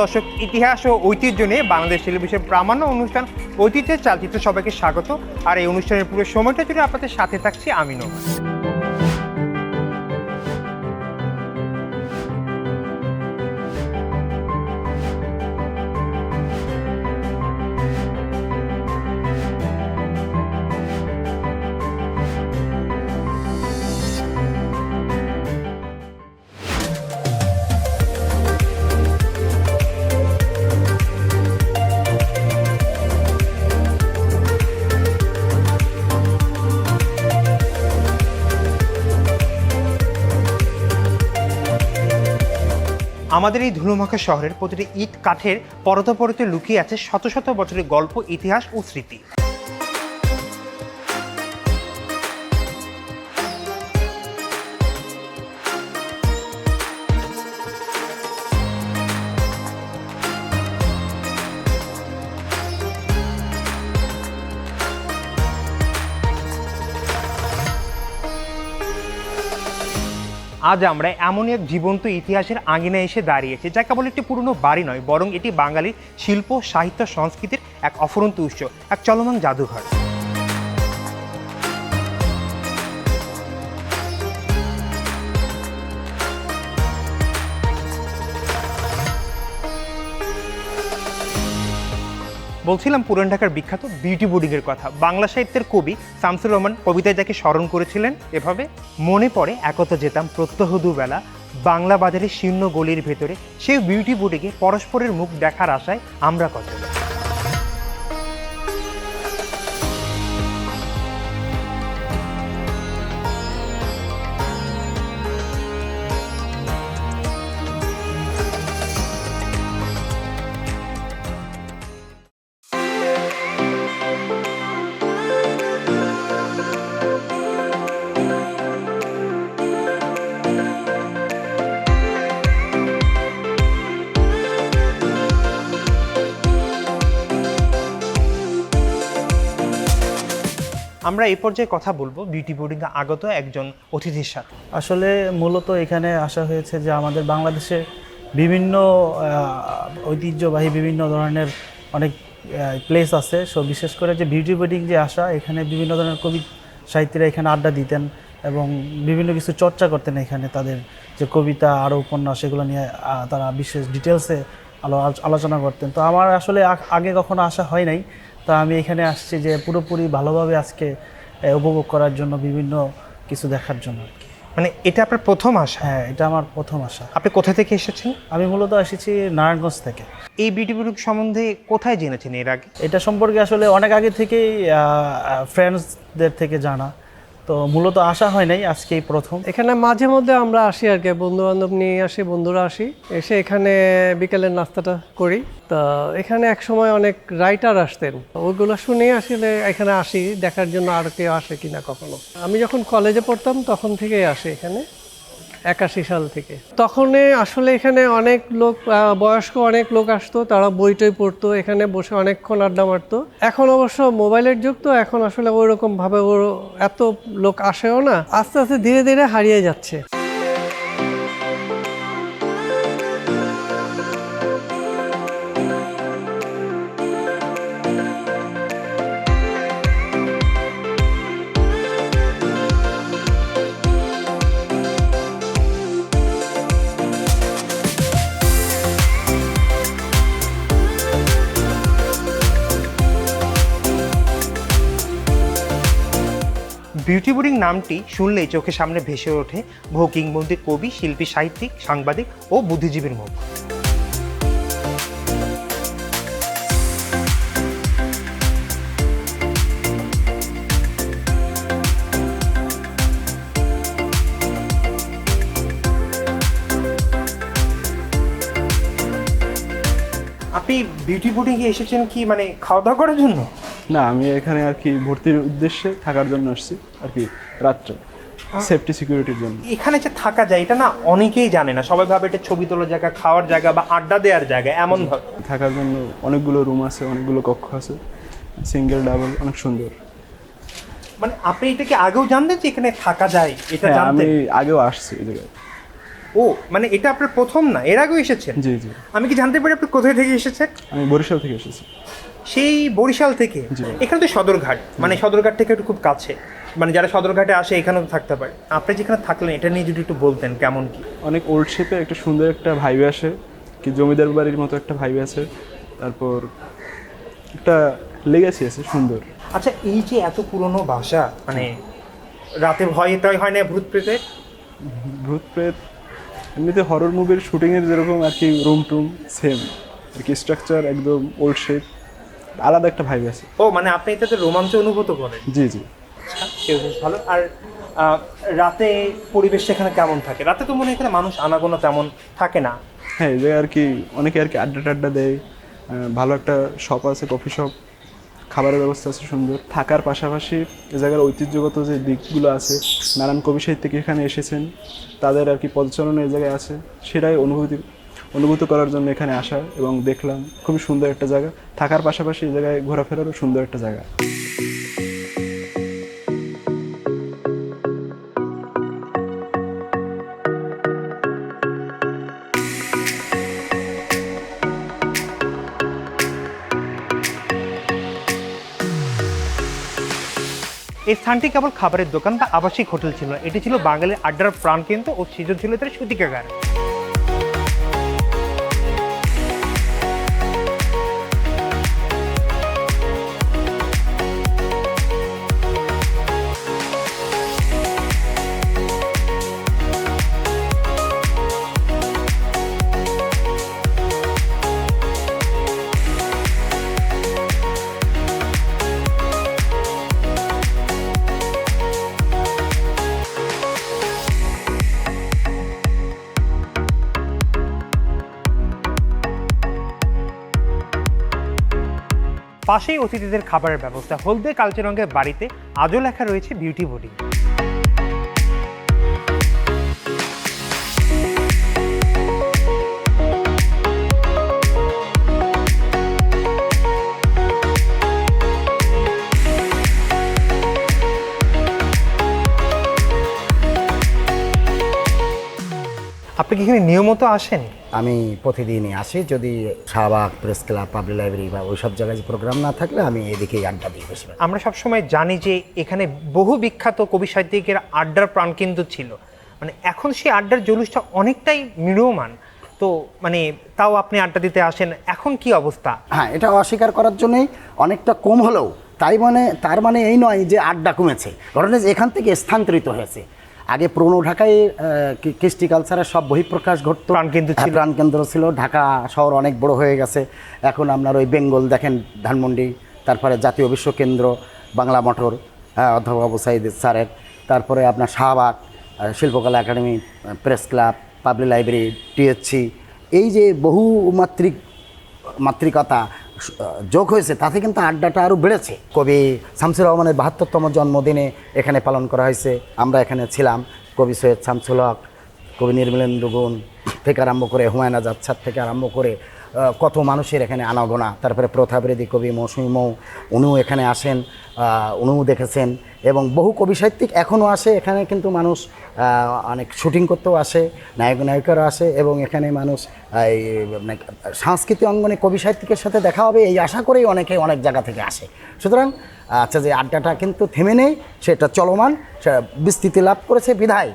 দর্শক, ইতিহাস ও ঐতিহ্য নিয়ে বাংলাদেশ টেলিভিশন প্রামাণ্য অনুষ্ঠান ঐতিহ্যের চালচিত্র সবাইকে স্বাগত। আর এই অনুষ্ঠানের পুরো সময়টা জুড়ে আপনাদের সাথে থাকছি আমি আমাদের এই ধুলোমাখা শহরের প্রতিটি ইট কাঠের পরতপরতে লুকিয়ে আছে শত শত বছরের গল্প, ইতিহাস ও স্মৃতি। আজ আমরা এমনই এক জীবন্ত ইতিহাসের আঙিনায় এসে দাঁড়িয়েছি, যা কেবল একটি পুরনো বাড়ি নয়, বরং এটি বাঙালির শিল্প, সাহিত্য, সংস্কৃতির এক অফুরন্ত উৎস, এক চলমান জাদুঘর। বলছিলাম পুরান ঢাকার বিখ্যাত বিউটি বোর্ডিংয়ের কথা। বাংলা সাহিত্যের কবি শামসুর রহমান কবিতায় যাকে স্মরণ করেছিলেন এভাবে, মনে পড়ে একতা যেতাম প্রত্যহ দুবেলা, বাংলা বাজারের শীর্ণ গলির ভেতরে, সেই বিউটি বোর্ডিংয়ে পরস্পরের মুখ দেখার আশায় আমরা কত আমরা এই পর্যায়ে কথা বলব বিউটি বোর্ডিংয়ে আগত একজন অতিথির সাথে। আসলে মূলত এখানে আসা হয়েছে যে আমাদের বাংলাদেশে বিভিন্ন ঐতিহ্যবাহী বিভিন্ন ধরনের অনেক প্লেস আছে। সো বিশেষ করে যে বিউটি বোর্ডিং যে আসা, এখানে বিভিন্ন ধরনের কবি সাহিত্যীরা এখানে আড্ডা দিতেন এবং বিভিন্ন কিছু চর্চা করতেন এখানে তাদের যে কবিতা, আরও উপন্যাস সেগুলো নিয়ে তারা বিশেষ ডিটেলসে আলো, আলোচনা করতেন। তো আমার আসলে আগে কখনো আসা হয় নাই। তো আমি এখানে আসছি যে পুরোপুরি ভালোভাবে আজকে উপভোগ করার জন্য বিভিন্ন কিছু দেখার জন্য আর কি। মানে এটা আপনার প্রথম আশা হ্যাঁ এটা আমার প্রথম আশা আপনি কোথা থেকে এসেছেন? আমি মূলত এসেছি নারায়ণগঞ্জ থেকে। এই বিউটি বোর্ডিং সম্বন্ধে কোথায় জেনেছেন এর আগে? এটা সম্পর্কে আসলে অনেক আগে থেকেই ফ্রেন্ডসদের থেকে জানা। তো মূলত আসা হয় নাই, আজকেই প্রথম। এখানে মাঝে মধ্যে আমরা আসি আর কি বন্ধু বান্ধব নিয়ে আসি, বন্ধুরা আসি, এসে এখানে বিকেলের নাস্তাটা করি। তা এখানে এক সময় অনেক রাইটার আসতেন ওইগুলো শুনেই আসলে এখানে আসি, দেখার জন্য আর কেউ আসে কিনা কখনো। আমি যখন কলেজে পড়তাম তখন থেকেই আসি এখানে। একাশি সাল থেকে। তখন আসলে এখানে অনেক লোক বয়স্ক অনেক লোক আসতো, তারা বই টই পড়তো, এখানে বসে অনেকক্ষণ আড্ডা মারতো। এখন অবশ্য মোবাইলের যুগ তো, এখন আসলে ওই রকম ভাবে ওর এত লোক আসেও না, আস্তে আস্তে ধীরে ধীরে হারিয়ে যাচ্ছে। নামটি শুনলেই চোখের সামনে ভেসে ওঠে কিংবদন্তি কবি শিল্পী সাহিত্যিক সাংবাদিক ও বুদ্ধিজীবীর মুখ। বিউটি বোর্ডিংয়ে এসেছেন কি মানে খাওয়া দাওয়া করার জন্য? না আমি এখানে আর কি ভর্তির উদ্দেশ্যে থাকার জন্য আসছি আর কি রাত্রে সেফটি সিকিউরিটির জন্য। এখানে যে থাকা যায় এটা না অনেকেই জানে না। সবাই ভাবে এটা ছবি তোলার জায়গা খাওয়ার জায়গা বা আড্ডা দেওয়ার জায়গা এমন ভাবে। থাকার জন্য অনেকগুলো রুম আছে অনেকগুলো কক্ষ আছে সিঙ্গেল ডাবল অনেক সুন্দর। মানে আপনি এটা কি আগেও জানতেন যে এখানে থাকা যায় এটা হ্যাঁ আমি আগেও আসছি এই জায়গায় ও মানে এটা আপনার প্রথম না এর আগেও এসেছেন? জি জি। আমি কি জানতে পারি আপনি কোথায় থেকে এসেছেন? আমি বরিশাল থেকে এসেছি। সেই বরিশাল থেকে। এখানে তো সদরঘাট মানে সদরঘাট থেকে একটু খুব কাছে। মানে যারা সদরঘাটে আসে এখানেও থাকতে পারে। আপনি যেখানে থাকলেন এটা নিয়ে যদি একটু বলতেন কেমন কি? অনেক ওল্ড শেপে একটা সুন্দর একটা ভাইবে আসে। কি জমিদার বাড়ির মতো একটা ভাইবে আছে। তারপর একটা লেগেছি আছে সুন্দর। আচ্ছা এই যে এত পুরনো বাসা মানে রাতে ভয় হয় না ভূত প্রেতে ভূত প্রেত এমনিতে হরর মুভির শুটিংয়ের যেরকম আর কি রুম টুম সেম আর কি স্ট্রাকচার একদম ওল্ড শেপ আলাদা একটা ভাইবে আছে। ও মানে আপনি এটাতে রোমাঞ্চ অনুভূত করেন? জি জি। আচ্ছা, সেও বেশ ভালো। আর রাতে পরিবেশ সেখানে কেমন থাকে? রাতে তো মনে হয় এখানে মানুষ আনাগোনা তেমন থাকে না। হ্যাঁ এই জায়গায় আর কি অনেকে আর কি আড্ডা টাড্ডা দেয়। ভালো একটা শপ আছে কফি শপ খাবারের ব্যবস্থা আছে সুন্দর। থাকার পাশাপাশি এ জায়গার ঐতিহ্যগত যে দিকগুলো আছে নানান কবি সাহিত্যিক এখানে এসেছেন, তাদের আর কি পদচারণা এই জায়গায় আছে। সেটাই অনুভূতি, অনুভূত করার জন্য এখানে আসা এবং দেখলাম। খুবই সুন্দর একটা জায়গা। থাকার পাশাপাশি এই জায়গায় ঘোরাফেরারও সুন্দর একটা জায়গা। এই স্থানটি কেবল খাবারের দোকান বা আবাসিক হোটেল ছিল এটি ছিল বাঙালির আড্ডার প্রাণকেন্দ্র ও সৃজনশীলতার সূতিকাগার। পাশেই অতিথিদের খাবারের ব্যবস্থা। হলদে কালচারঙ্গের বাড়িতে আজও লেখা রয়েছে বিউটি বোর্ডিং আপনি কি এখানে নিয়মিত আসেন? আমি প্রতিদিনই আসি যদি Shahbag press club public library বা ওইসব জায়গায় প্রোগ্রাম না থাকলে আমি এদিকেই আড্ডা দিই বেশি আমরা সবসময় জানি যে এখানে বহু বিখ্যাত কবি সাহিত্যিকের আড্ডার প্রাণকেন্দ্র ছিল। মানে এখন সেই আড্ডার জলুসটা অনেকটাই মিড়মান তো মানে তাও আপনি আড্ডা দিতে আসেন এখন কি অবস্থা? হ্যাঁ এটা অস্বীকার করার জন্যই অনেকটা কম হলেও তাই মানে তার মানে এই নয় যে আড্ডা কমেছে। ঘটনা এখান থেকে স্থানান্তরিত হয়েছে। আগে পুরনো ঢাকায় কৃষ্টি কালচারের সব বহিঃপ্রকাশ ঘটতো। প্রাণকেন্দ্র ছিল। হ্যাঁ, প্রাণকেন্দ্র ছিল। ঢাকা শহর অনেক বড় হয়ে গেছে। এখন আপনার ওই বেঙ্গল দেখেন ধানমন্ডি তারপরে জাতীয় বিশ্ব কেন্দ্র বাংলা মঠর হ্যাঁ অধ্যাপক আবু সাইদ স্যারের। তারপরে আপনার Shahbag Shilpakala academy press club public library TSC. এই যে বহুমাত্রিক মাতৃকতা যোগ হয়েছে, তাতে কিন্তু আড্ডাটা আরও বেড়েছে। কবি শামসুর রহমানের বাহাত্তরতম জন্মদিনে এখানে পালন করা হয়েছে। আমরা এখানে ছিলাম, কবি সৈয়দ শামসুল হক, কবি নির্মলেন্দু গুণ থেকে আরম্ভ করে হুমায়ুন আজাদ থেকে আরম্ভ করে কত মানুষের এখানে আনাগোনা। তারপরে প্রথাবৃদ্ধি কবি মৌসুমী মৌ, উনিও এখানে আসেন উনিও দেখেছেন। এবং বহু কবি সাহিত্যিক এখনও আসে, এখানে কিন্তু মানুষ অনেক শুটিং করতেও আসে, নায়ক নায়িকারও আসে, এবং এখানে মানুষ এই মানে সাংস্কৃতিক অঙ্গনে কবি সাহিত্যিকের সাথে দেখা হবে এই আশা করেই অনেকে অনেক জায়গা থেকে আসে। সুতরাং আচ্ছা যে আড্ডাটা কিন্তু থেমে নেই, সেটা চলমান সেটা বিস্তৃতি লাভ করেছে বিধায়।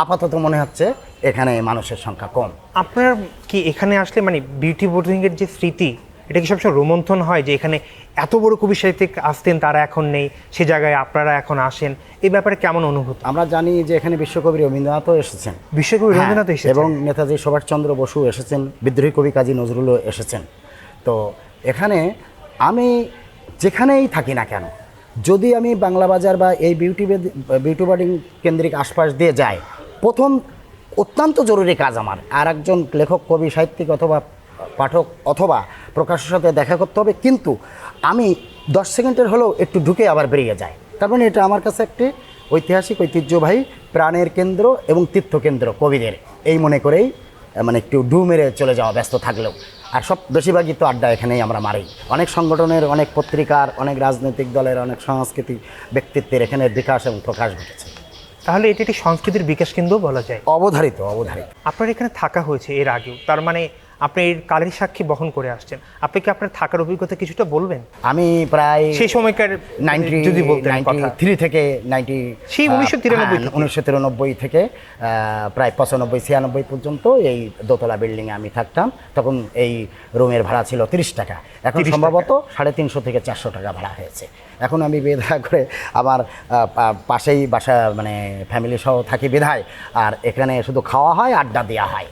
আপাতত মনে হচ্ছে এখানে মানুষের সংখ্যা কম। আপনার কি এখানে আসলে মানে বিউটি বোর্ডিংয়ের যে স্মৃতি এটা কি সবসময় রোমন্থন হয় যে এখানে এত বড় কবি সাহিত্যিক আসতেন তারা এখন নেই সে জায়গায় আপনারা এখন আসেন? এই ব্যাপারে কেমন অনুভূতি? আমরা জানি যে এখানে বিশ্বকবি রবীন্দ্রনাথও এসেছেন। বিশ্বকবি রবীন্দ্রনাথ হ্যাঁ, এসেছেন। এবং নেতাজি সুভাষচন্দ্র বসু এসেছেন বিদ্রোহী কবি কাজী নজরুলও এসেছেন। তো এখানে আমি যেখানেই থাকি না কেন যদি আমি বাংলা বাজার বা এই বিউটি বিউটি বার্ডিং কেন্দ্রিক আশপাশ দিয়ে যাই প্রথম অত্যন্ত জরুরি কাজ আমার। আর একজন লেখক, কবি, সাহিত্যিক অথবা পাঠক অথবা প্রকাশের সাথে দেখা করতে হবে, কিন্তু আমি দশ সেকেন্ডের হলেও একটু ঢুকে আবার বেরিয়ে যাই। তার মানে এটা আমার কাছে একটি ঐতিহাসিক ঐতিহ্যবাহী প্রাণের কেন্দ্র এবং তীর্থকেন্দ্র কবিদের। এই মনে করেই মানে একটু ডু মেরে চলে যাওয়া, ব্যস্ত থাকলেও। আর সব বেশিরভাগই তো আড্ডা এখানেই আমরা মারি। অনেক সংগঠনের, অনেক পত্রিকার, অনেক রাজনৈতিক দলের, অনেক সাংস্কৃতিক ব্যক্তিত্বের এখানে বিকাশ এবং প্রকাশ ঘটেছে। তাহলে এটি একটি সংস্কৃতির বিকাশ কেন্দ্র বলা যায়। অবধারিত অবধারিত। আপনার এখানে থাকা হয়েছে এর আগেও তার মানে আপনি এর কালের সাক্ষী বহন করে আসছেন। আপনি কি আপনার থাকার অভিজ্ঞতা কিছুটা বলবেন? আমি প্রায় সেই সময়কার নাইনটি যদি বলতেন কথা। থ্রি থেকে নাইনটি সেই উনিশশো তিরানব্বই উনিশশো তিরানব্বই থেকে প্রায় পঁচানব্বই ছিয়ানব্বই পর্যন্ত এই দোতলা বিল্ডিংয়ে আমি থাকতাম। তখন এই রুমের ভাড়া ছিল তিরিশ টাকা। এখন সম্ভবত সাড়ে তিনশো থেকে চারশো টাকা ভাড়া হয়েছে। এখন আমি বেধা করে আমার পাশেই বাসা মানে ফ্যামিলি সহ থাকি বেধায় আর এখানে শুধু খাওয়া হয় আড্ডা দেওয়া হয়।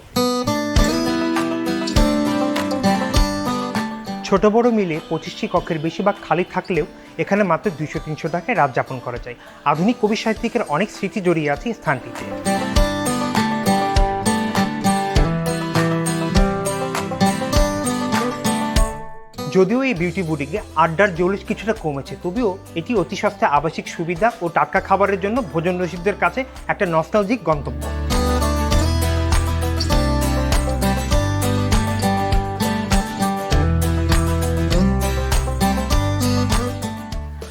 ছোট বড় মিলে পঁচিশটি কক্ষের বেশিরভাগ খালি থাকলেও এখানে মাত্র দুইশো, তিনশো টাকায় রাত যাপন করা যায়। আধুনিক কবি সাহিত্যিকের অনেক স্মৃতি জড়িয়ে আছে স্থানটিতে। যদিও এই বিউটি বুটিকে আড্ডার জৌলিশ কিছুটা কমেছে, তবুও এটি অতি সস্তায় আবাসিক সুবিধা ও টাটকা খাবারের জন্য ভোজন রসিকদের কাছে একটা নস্টালজিক গন্তব্য।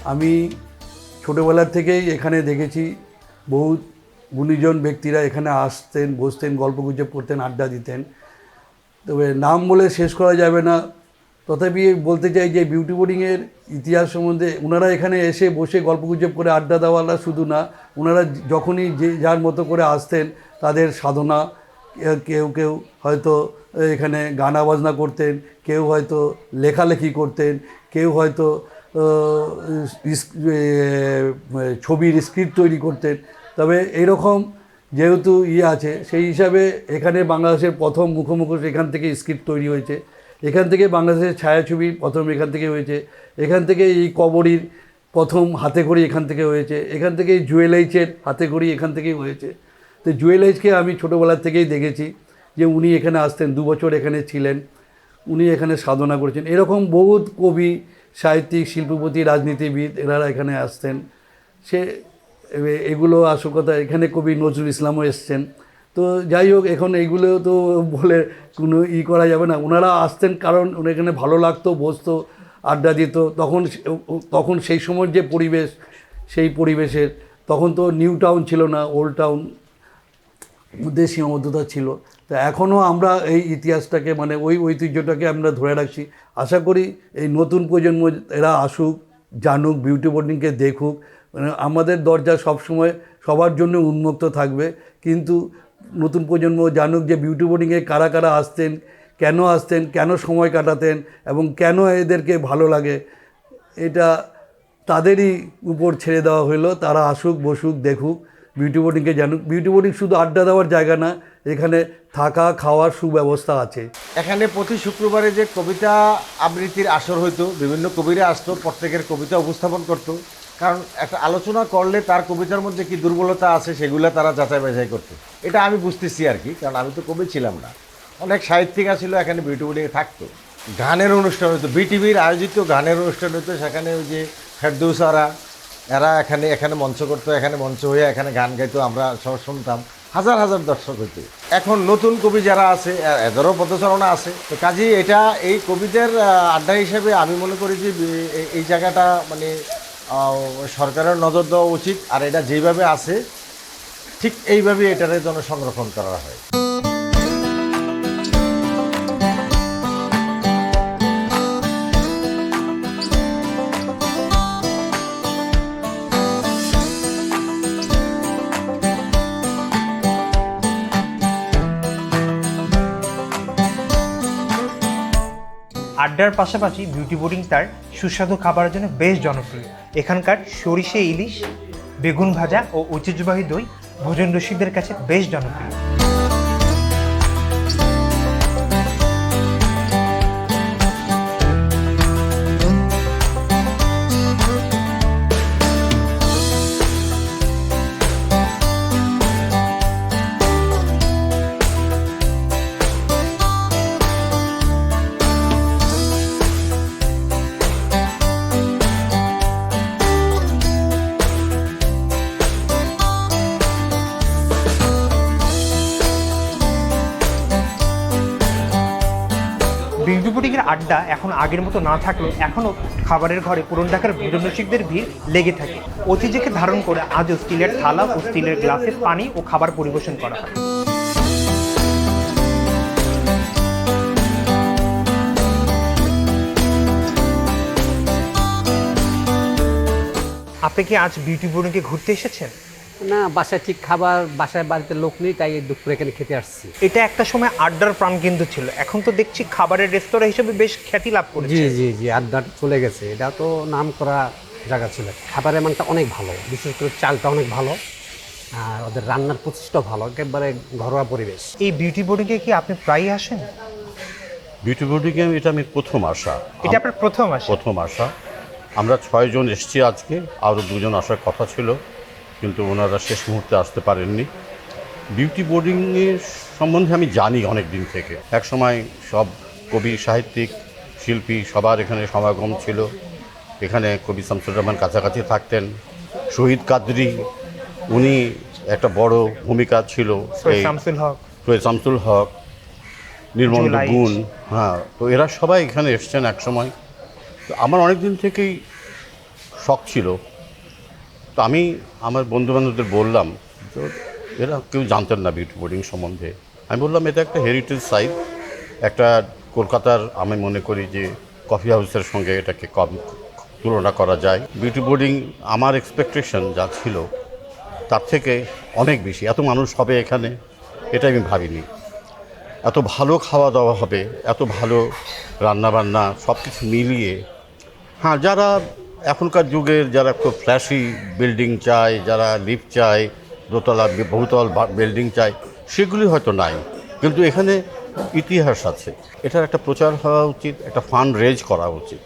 আমি ছোটোবেলার থেকেই এখানে দেখেছি বহু গুণীজন ব্যক্তিরা এখানে আসতেন, বসতেন, গল্পগুজব করতেন, আড্ডা দিতেন। তবে নাম বলে শেষ করা যাবে না। তথাপি বলতে চাই যে বিউটি বোর্ডিংয়ের ইতিহাস সম্বন্ধে ওনারা এখানে এসে বসে গল্পগুজব করে আড্ডা দেওয়ালা শুধু না ওনারা যখনই যে যার মতো করে আসতেন, তাদের সাধনা কেউ- কেউ হয়তো এখানে গানা বাজনা করতেন, কেউ হয়তো লেখালেখি করতেন, কেউ হয়তো ছবির স্ক্রিপ্ট তৈরি করতেন। তবে এরকম যেহেতু ইয়ে আছে, সেই হিসাবে এখানে বাংলাদেশের প্রথম মুখোমুখি এখান থেকে স্ক্রিপ্ট তৈরি হয়েছে। এখান থেকে বাংলাদেশের ছায়াছবি প্রথম এখান থেকে হয়েছে। এখান থেকে এই কবরীর প্রথম হাতে করি এখান থেকে হয়েছে। এখান থেকে জুয়েলাইচের হাতে করি এখান থেকেই হয়েছে। তো জুয়েলাইজকে আমি ছোটোবেলার থেকেই দেখেছি যে উনি এখানে আসতেন, দু বছর এখানে ছিলেন। উনি এখানে সাধনা করেছেন। এরকম বহুত কবি সাহিত্যিক, শিল্পপতি, রাজনীতিবিদ এনারা এখানে আসতেন। সে এগুলো আসল কথা, এখানে কবি নজরুল ইসলামও এসছেন। তো যাই হোক, এখন এইগুলো তো বলে কোনো ই করা যাবে না। ওনারা আসতেন কারণ এখানে ভালো লাগতো, বসতো, আড্ডা দিত। তখন তখন সেই সময়ের যে পরিবেশ, সেই পরিবেশের, তখন তো নিউ টাউন ছিল না, ওল্ড টাউন মধ্যে সীমাবদ্ধতা ছিল। তো এখনও আমরা এই ইতিহাসটাকে মানে ওই ঐতিহ্যটাকে আমরা ধরে রাখছি। আশা করি এই নতুন প্রজন্ম এরা আসুক, জানুক বিউটি বোর্ডিংকে দেখুক। মানে আমাদের দরজা সবসময় সবার জন্য উন্মুক্ত থাকবে। কিন্তু নতুন প্রজন্ম জানুক যে বিউটি বোর্ডিংয়ে কারা কারা আসতেন, কেন আসতেন, কেন সময় কাটাতেন, এবং কেন এদেরকে ভালো লাগে, এটা তাদেরই উপর ছেড়ে দেওয়া হলো। তারা আসুক, বসুক, দেখুক বিউটি বোর্ডিংকে জানুক। বিউটি বোর্ডিং শুধু আড্ডা দেওয়ার জায়গা না এখানে থাকা, খাওয়ার সুব্যবস্থা আছে। এখানে প্রতি শুক্রবারে যে কবিতা আবৃত্তির আসর হইতো, বিভিন্ন কবিরা আসতো, প্রত্যেকের কবিতা উপস্থাপন করতো। কারণ একটা আলোচনা করলে তার কবিতার মধ্যে কি দুর্বলতা আছে, সেগুলো তারা যাচাই বাছাই করতো। এটা আমি বুঝতেছি আর কি, কারণ আমি তো কবি ছিলাম না। অনেক সাহিত্যিক আছিল, এখানে বিউটি বোর্ডিংয়ে থাকতো। গানের অনুষ্ঠান হতো বিটিভির আয়োজিত গানের অনুষ্ঠান হতো সেখানে ওই যে ফেরদৌসারা এরা এখানে এখানে মঞ্চ করতো, এখানে মঞ্চ হয়ে এখানে গান গাইতো, আমরা সব শুনতাম। হাজার হাজার দর্শক হইতে। এখন নতুন কবি যারা আছে এদেরও পদচারণা আছে। তো কাজেই এটা এই কবিদের আড্ডা হিসেবে আমি মনে করি যে এই জায়গাটা মানে সরকারের নজর দেওয়া উচিত। আর এটা যেভাবে আছে, ঠিক এইভাবে এটারে সংরক্ষণ করা হয়। আড্ডার পাশাপাশি বিউটি বোর্ডিং তার সুস্বাদু খাবারের জন্য বেশ জনপ্রিয়। এখানকার সরিষে, ইলিশ, বেগুন ভাজা ও ঐতিহ্যবাহী দই ভোজন রসিকদের কাছে বেশ জনপ্রিয়। আড্ডা এখন আগের মতো না থাকলেও এখনও খাবারের ঘরে পুরন ঢাকার ভোজন রসিকদের ভিড় লেগে থাকে। ঐতিহ্যকে ধারণ করে আজও স্টিলের থালা ও স্টিলের গ্লাসে পানি ও খাবার পরিবেশন করা হয়। আপনি কি আজ বিউটি বোর্ডিংকে ঘুরতে এসেছেন? না বাসায় ঠিক খাবার বাসায় বাড়িতে লোক নেই তাই দুপুরে এখানে খেতে আসছি। এটা একটা সময় আড্ডার প্রাণ কিন্তু ছিল। এখন তো দেখছি খাবারের রেস্তোরাঁ হিসেবে বেশ খ্যাতি লাভ জি করেছে। জি জি আড্ডা চলে গেছে। এটা তো নাম করা জায়গা ছিল। খাবারের মানটা অনেক ভালো। বিশেষ করে চালটা অনেক ভালো। আর ওদের রান্নার প্রচেষ্টা ভালো। একেবারে ঘরোয়া পরিবেশ। এই বিউটি বোর্ডিংয়ে কি আপনি প্রায়ই আসেন? বিউটি বোর্ডিংয়ে এটা আমি প্রথম আসা। এটা আপনার প্রথম আসে? প্রথম আসা। আমরা ছয়জন এসেছি আজকে। আরও দুজন আসার কথা ছিল। কিন্তু ওনারা শেষ মুহূর্তে আসতে পারেননি। বিউটি বোর্ডিংয়ের সম্বন্ধে আমি জানি অনেক দিন থেকে। এক সময় সব কবি সাহিত্যিক শিল্পী সবার এখানে সমাগম ছিল। এখানে কবি শামসুর রহমান কাছাকাছি থাকতেন। শহীদ কাদরি উনি একটা বড় ভূমিকা ছিল শামসুল হক। সৈয়দ শামসুল হক নির্মল। গুণ হ্যাঁ তো এরা সবাই এখানে এসছেন এক সময়। তো আমার অনেক দিন থেকেই শখ ছিল তো আমি আমার বন্ধু বান্ধবদের বললাম, তো এরা কেউ জানতেন না বিউটি বোর্ডিং সম্বন্ধে। আমি বললাম, এটা একটা হেরিটেজ সাইট একটা কলকাতার আমি মনে করি যে কফি হাউসের সঙ্গে এটাকে কম, তুলনা করা যায়। বিউটি বোর্ডিং আমার এক্সপেকটেশন যা ছিল, তার থেকে অনেক বেশি। এত মানুষ হবে এখানে এটা আমি ভাবিনি। এত ভালো খাওয়া দাওয়া হবে, এত ভালো রান্নাবান্না সব কিছু মিলিয়ে হ্যাঁ যারা এখনকার যুগের যারা খুব ফ্ল্যাশি বিল্ডিং চায়, যারা লিফট চায়, দোতলা, বহুতল বিল্ডিং চায়, সেগুলি হয়তো নাই। কিন্তু এখানে ইতিহাস আছে। এটার একটা প্রচার হওয়া উচিত, একটা ফান্ড রেজ করা উচিত।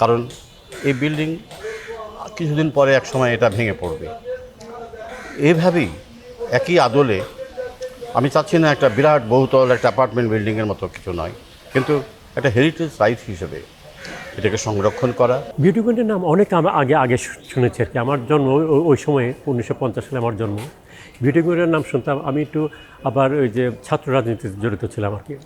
কারণ এই বিল্ডিং কিছুদিন পরে এক সময় এটা ভেঙে পড়বে। এভাবেই একই আদলে, আমি চাচ্ছি না একটা বিরাট বহুতল, একটা অ্যাপার্টমেন্ট বিল্ডিংয়ের মতো কিছু নয়, কিন্তু একটা হেরিটেজ সাইট হিসেবে এটাকে সংরক্ষণ করা। বিউটি পয়েন্টের নাম অনেক আগে আগে শুনেছি আর কি। আমার জন্ম ওই- সময়ে, উনিশশো পঞ্চাশ সালে আমার জন্ম। বিউটি পয়েন্টের নাম শুনতাম। আমি একটু আবার ওই যে ছাত্র রাজনীতিতে জড়িত ছিলাম আর কি।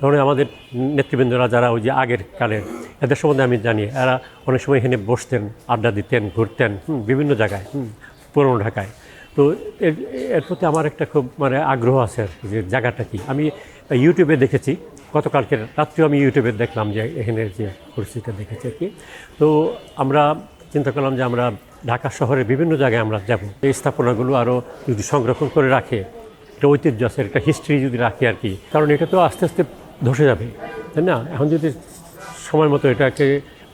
ধরুন আমাদের নেতৃবৃন্দরা যারা ওই যে আগের কালের এদের সম্বন্ধে আমি জানি। এরা অনেক সময় এখানে বসতেন, আড্ডা দিতেন, ঘুরতেন বিভিন্ন জায়গায় পুরনো ঢাকায়। তো এর প্রতি আমার একটা খুব মানে আগ্রহ আছে যে জায়গাটা কি। আমি ইউটিউবে দেখেছি। গতকালকে রাত্রেও আমি ইউটিউবে দেখলাম যে এখানের যে পরিস্থিতিটা দেখেছি আর কি। তো আমরা চিন্তা করলাম যে আমরা ঢাকা শহরের বিভিন্ন জায়গায় আমরা যাব। এই স্থাপনাগুলো আরও যদি সংরক্ষণ করে রাখে, একটা ঐতিহ্য আছে, একটা হিস্ট্রি যদি রাখে আর কি। কারণ এটা তো আস্তে আস্তে ধসে যাবে, তাই না? এখন যদি সময় মতো এটাকে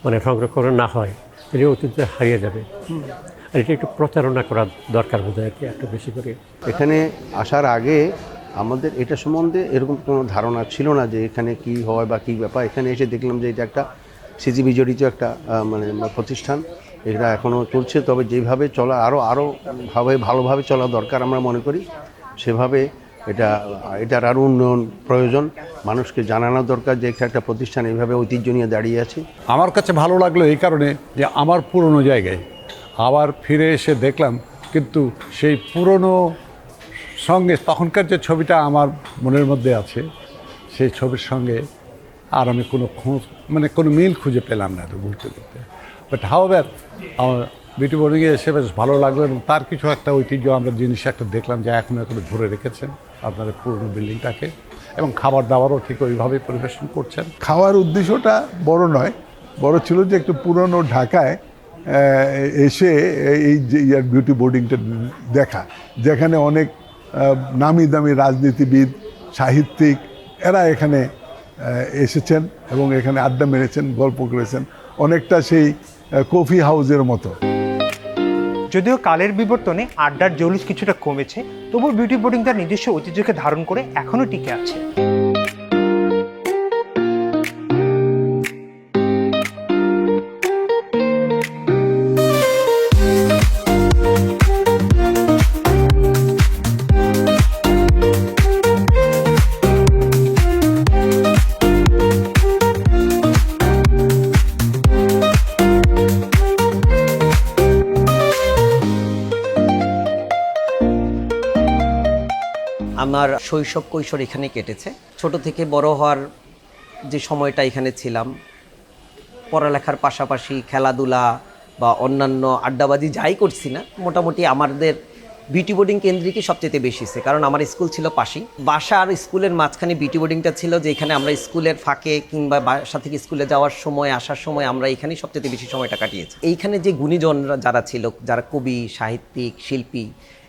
মানে সংরক্ষণ না হয়, তাহলে ঐতিহ্য হারিয়ে যাবে। আর এটা একটু প্রচারণা করা দরকার বোধ হয় আর কি, একটু বেশি করে। এখানে আসার আগে আমাদের এটা সম্বন্ধে এরকম কোনো ধারণা ছিল না যে এখানে কি হয় বা কী ব্যাপার। এখানে এসে দেখলাম যে এটা একটা সিজিবি জড়িত একটা মানে প্রতিষ্ঠান। এটা এখনও চলছে। তবে যেভাবে চলা আরও আরও ভাবে, ভালোভাবে চলা দরকার আমরা মনে করি। সেভাবে এটা, এটার আরও উন্নয়ন প্রয়োজন। মানুষকে জানানো দরকার যে একটা প্রতিষ্ঠান এইভাবে ঐতিহ্য নিয়ে দাঁড়িয়ে আছে। আমার কাছে ভালো লাগল এই কারণে যে আমার পুরনো জায়গায় আবার ফিরে এসে দেখলাম, কিন্তু সেই পুরনো সঙ্গে তখনকার যে ছবিটা আমার মনের মধ্যে আছে, সেই ছবির সঙ্গে আর আমি কোনো খোঁজ মানে কোনো মিল খুঁজে পেলাম না তো ঘুরতে ঘুরতে। বাট হাওয়ার আমার বিউটি বোর্ডিংয়ে এসে বেশ ভালো লাগল এবং তার কিছু একটা ঐতিহ্য আমরা জিনিস একটা দেখলাম যে এখনও এখনও ধরে রেখেছেন আপনাদের পুরনো বিল্ডিংটাকে এবং খাবার দাবারও ঠিক ওইভাবেই পরিবেশন করছেন। খাওয়ার উদ্দেশ্যটা বড় নয়, বড় ছিল যে একটু পুরনো ঢাকায় এসে এই যে বিউটি বোর্ডিংটা দেখা, যেখানে অনেক নামি দামি রাজনীতিবিদ, সাহিত্যিক, এরা এখানে এসেছেন এবং এখানে আড্ডা মেরেছেন, গল্প করেছেন। অনেকটা সেই কফি হাউজের মতো। যদিও কালের বিবর্তনে আড্ডার জলুস কিছুটা কমেছে তবু বিউটি বোর্ডিং তার নিজস্ব ঐতিহ্যকে ধারণ করে এখনও টিকে আছে। আমার শৈশব কৈশোর এখানে কেটেছে। ছোট থেকে বড় হওয়ার যে সময়টা এখানে ছিলাম, পড়ালেখার পাশাপাশি খেলাধুলা বা অন্যান্য আড্ডাবাজি যাই করছি না, মোটামুটি আমাদের বিউটি বোর্ডিং কেন্দ্রিকই সবচেয়ে বেশি ছে কারণ আমার স্কুল ছিল পাশেই। বাসা আর স্কুলের মাঝখানে বিউটি বোর্ডিংটা ছিল যে এখানে আমরা স্কুলের ফাঁকে কিংবা বাসা থেকে স্কুলে যাওয়ার সময়, আসার সময় আমরা এখানেই সবচেয়ে বেশি সময়টা কাটিয়েছি। এইখানে যে গুণীজনরা যারা ছিল, যারা কবি, সাহিত্যিক, শিল্পী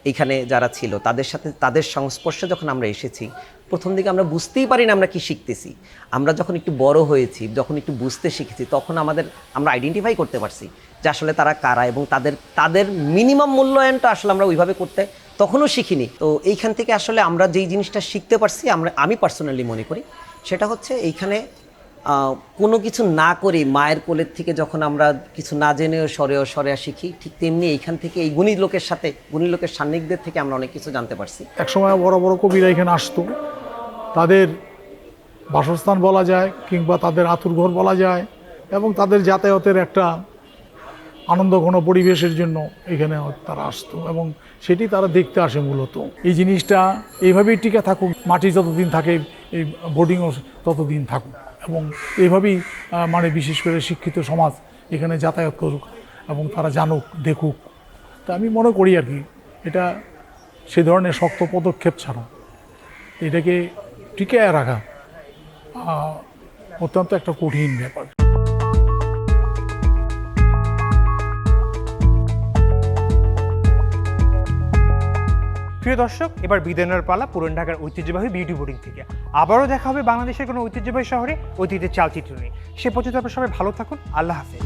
এইখানে যারা ছিল, তাদের সাথে, তাদের সংস্পর্শে যখন আমরা এসেছি, প্রথম দিকে আমরা বুঝতেই পারি না আমরা কি শিখতেছি। আমরা যখন একটু বড় হয়েছি, যখন একটু বুঝতে শিখেছি, তখন আমাদের, আমরা আইডেন্টিফাই করতে পারছি যে আসলে তারা কারা এবং তাদের তাদের মিনিমাম মূল্যায়নটা আসলে আমরা ওইভাবে করতে তখনও শিখিনি। তো এইখান থেকে আসলে আমরা যেই জিনিসটা শিখতে পারছি, আমরা, আমি পার্সোনালি মনে করি, সেটা হচ্ছে এইখানে কোনো কিছু না করে মায়ের কোলের থেকে যখন আমরা কিছু না জেনেও সরেও সরে শিখি ঠিক তেমনি এইখান থেকে এই গুণী লোকের সাথে, গুণী লোকের সান্নিধ্যের থেকে আমরা অনেক কিছু জানতে পারছি। একসময় বড় বড় কবিরা এখানে আসতো। তাদের বাসস্থান বলা যায় কিংবা তাদের আতুরঘর বলা যায় এবং তাদের যাতায়াতের একটা আনন্দঘন পরিবেশের জন্য এখানে তারা আসতো এবং সেটি তারা দেখতে আসে মূলত। এই জিনিসটা এইভাবেই টিকে থাকুক, মাটি যতদিন থাকে, এই বোর্ডিংও ততদিন থাকুক। এবং এইভাবেই মানে বিশেষ করে শিক্ষিত সমাজ এখানে যাতায়াত করুক এবং তারা জানুক, দেখুক। তা আমি মনে করি আর কি, এটা সে ধরনের শক্ত পদক্ষেপ ছাড়া। এটাকে টিকে রাখা অত্যন্ত একটা কঠিন ব্যাপার। প্রিয় দর্শক, এবার বিদায় পালা পুরন ঢাকার ঐতিহ্যবাহী বিউটি বোর্ডিং থেকে। আবারও দেখা হবে বাংলাদেশের কোনো ঐতিহ্যবাহী শহরে ঐতিহ্যের চালচিত্র নিয়ে। সে পর্যন্ত আপনার সবাই ভালো থাকুন, আল্লাহ হাফেজ।